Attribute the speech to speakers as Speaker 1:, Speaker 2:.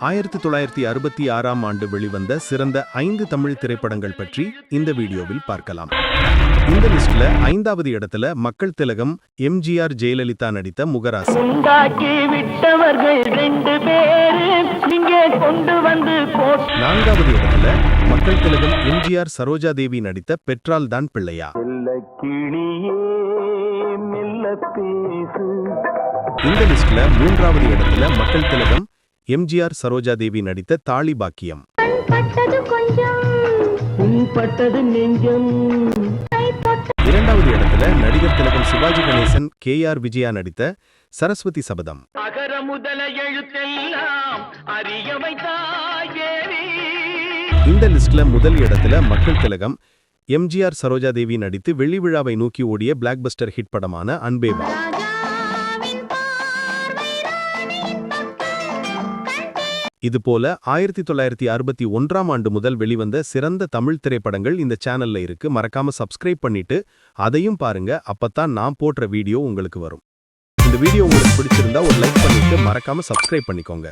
Speaker 1: ஆயிரத்தி தொள்ளாயிரத்தி அறுபத்தி ஆறாம் ஆண்டு வெளிவந்த சிறந்த ஐந்து தமிழ் திரைப்படங்கள் பற்றி இந்த வீடியோவில் பார்க்கலாம். இந்த லிஸ்ட்ல ஐந்தாவது இடத்துல மக்கள் திலகம் எம்ஜிஆர் ஜெயலலிதா நடித்த முகராசு. நான்காவது இடத்துல மக்கள் திலகம் எம்ஜிஆர் சரோஜா தேவி நடித்த பெற்றால் தான் பிள்ளையா. இந்த லிஸ்ட்ல மூன்றாவது இடத்துல மக்கள் திலகம் எம்ஜிஆர் சரோஜா தேவி நடித்த தாலி பாக்கியம்.
Speaker 2: பட்டது கொஞ்சம்.
Speaker 3: உன் பட்டது நெஞ்சம்.
Speaker 1: இரண்டாவது இடத்துல நடிகர் திலகம் சிவாஜி கணேசன் கே ஆர் விஜயா நடித்த சரஸ்வதி சபதம்.
Speaker 3: அகர முதல எழுத்தெல்லாம் அறிய வைத்தாயேரி
Speaker 1: இந்த லிஸ்ட்ல முதல் இடத்துல மக்கள் திலகம் எம்ஜிஆர் சரோஜா தேவி நடித்து வெள்ளி விழாவை நோக்கி ஓடிய பிளாக்பஸ்டர் ஹிட் படமான அன்பேவா. இதுபோல ஆயிரத்தி தொள்ளாயிரத்தி அறுபத்தி ஒன்றாம் ஆண்டு முதல் வெளிவந்த சிறந்த தமிழ் திரைப்படங்கள் இந்த சேனல்ல இருக்கு. மறக்காம சப்ஸ்கிரைப் பண்ணிட்டு அதையும் பாருங்க. அப்பத்தான் நான் போடுற வீடியோ உங்களுக்கு வரும். இந்த வீடியோ உங்களுக்கு பிடிச்சிருந்தா ஒரு லைக் பண்ணிட்டு மறக்காம சப்ஸ்கிரைப் பண்ணிக்கோங்க.